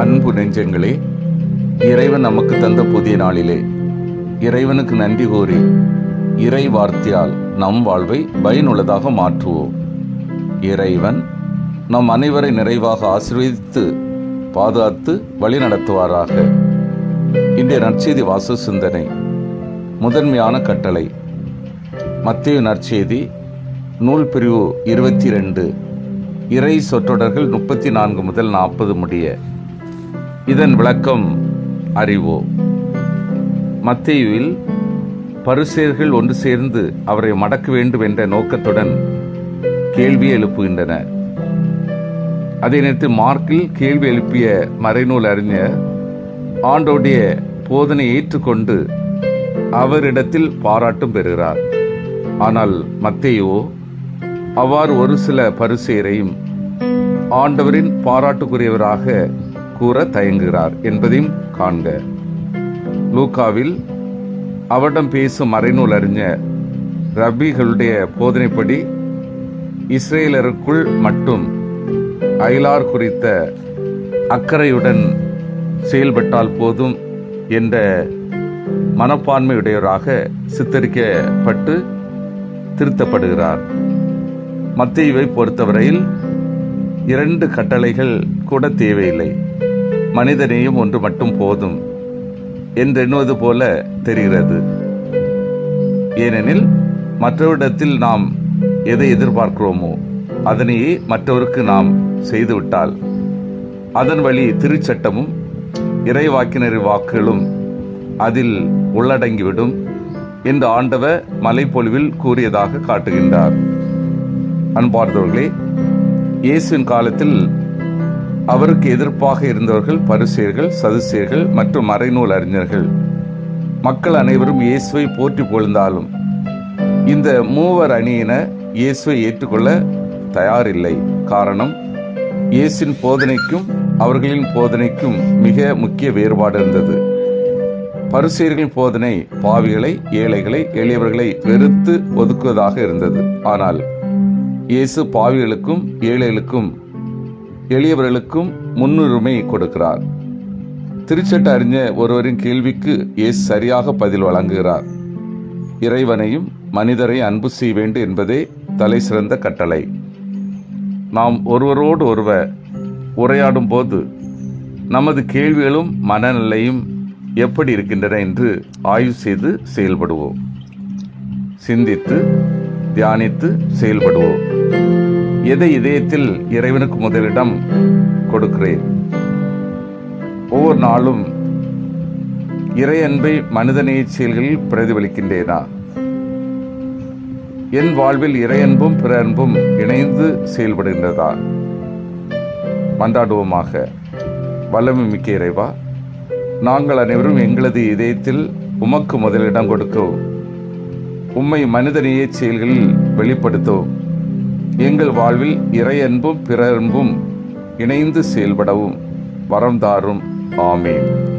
அன்பு நெஞ்சங்களே இறைவன் நமக்கு தந்த புதிய நாளிலே இறைவனுக்கு நன்றி கூறி இறை வார்த்தையால் நம் வாழ்வை பயனுள்ளதாக மாற்றுவோம். இறைவன் நம் அனைவரை நிறைவாக ஆசீர்வதித்து பாதுகாத்து வழிநடத்துவாராக. இன்றைய நற்செய்தி வாச சிந்தனை முதன்மையான கட்டளை. மத்திய நற்செய்தி நூல் பிரிவு இருபத்தி ரெண்டு இறை சொற்றொடர்கள் முப்பத்தி நான்கு முதல் நாற்பது முடிய இதன் விளக்கம் அறிவோம் மத்தேயுவில் பரிசேர்கள் ஒன்று சேர்ந்து அவரை மடக்க வேண்டும் என்ற நோக்கத்துடன் கேள்வியை எழுப்புகின்றனர் அதை நேற்று மார்க்கில் கேள்வி எழுப்பிய மறைநூல் அறிஞர் ஆண்டோடைய போதனை ஏற்றுக்கொண்டு அவரிடத்தில் பாராட்டும் பெறுகிறார். ஆனால் மத்தேயோ அவ்வாறு ஒரு சில பரிசேரையும் ஆண்டவரின் பாராட்டுக்குரியவராக கூற தயங்குகிறார் என்பதையும் காண்க. லூக்காவில் அவரிடம் பேசும் மறைநூல் அறிஞர் ரபிகளுடைய போதனைப்படி இஸ்ரேலருக்குள் மட்டும் அயலார் குறித்த அக்கறையுடன் செயல்பட்டால் போதும் என்ற மனப்பான்மையுடையவராக சித்தரிக்கப்பட்டு திருத்தப்படுகிறார். மத்தியவை பொறுத்தவரையில் இரண்டு கட்டளைகள் கூட தேவையில்லை. மனிதனையும் ஒன்று மட்டும் போதும் என்றெண்ணுவது போல தெரிகிறது. ஏனெனில் மற்றவரிடத்தில் நாம் எதை எதிர்பார்க்கிறோமோ அதனையே மற்றவருக்கு நாம் செய்துவிட்டால் அதன் வழி திருச்சட்டமும் இறைவாக்கினர் வாக்குகளும் அதில் உள்ளடங்கிவிடும் என்று ஆண்டவர் மலைப்பொழிவில் கூறியதாக காட்டுகின்றார். அன்பார்ந்தவர்களே இயேசுவின் காலத்தில் அவருக்கு எதிர்ப்பாக இருந்தவர்கள் பரிசேயர்கள் சதுசேர்கள் மற்றும் மறைநூல் அறிஞர்கள். மக்கள் அனைவரும் இயேசுவை போற்றி பொழுந்தாலும் இந்த மூவர் அணியினர் இயேசுவை ஏற்றுக்கொள்ள தயாரில்லை. காரணம் இயேசின் போதனைக்கும் அவர்களின் போதனைக்கும் மிக முக்கிய வேறுபாடு இருந்தது. பரிசேயர்களின் போதனை பாவிகளை ஏழைகளை எளியவர்களை வெறுத்து ஒதுக்குவதாக இருந்தது. ஆனால் இயேசு பாவிகளுக்கும் ஏழைகளுக்கும் எளியவர்களுக்கும் முன்னுரிமை கொடுக்கிறார். திருச்சட்ட அறிஞர் ஒருவரின் கேள்விக்கு இயேசு சரியாக பதில் வழங்குகிறார். இறைவனையும் மனிதரை அன்பு செய்ய வேண்டும் என்பதே தலை சிறந்த கட்டளை. நாம் ஒருவரோடு ஒருவர் உரையாடும் போது நமது கேள்விகளும் மனநிலையும் எப்படி இருக்கின்றன என்று ஆய்வு செய்து செயல்படுவோம். சிந்தித்து தியானித்து செயல்படுவோம். எதை இதயத்தில் இறைவனுக்கு முதலிடம் கொடுக்கிறேன்? ஒவ்வொரு நாளும் இறை அன்பை மனிதநேய செயல்களில் பிரதிபலிக்கின்றேனா? என் வாழ்வில் இறை அன்பும் பிற அன்பும் இணைந்து செயல்படுகின்றதா? மன்றாடுவோமாக வல்லமை மிக்க இறைவா நாங்கள் அனைவரும் எங்களது இதயத்தில் உமக்கு முதலிடம் கொடுக்கவும் உம்மை மனிதநேய செயல்களில் வெளிப்படுத்தவும் எங்கள் வாழ்வில் இறையன்பும் பிறன்பும் இணைந்து செயல்படவும் வரம் தாரும். ஆமேன்.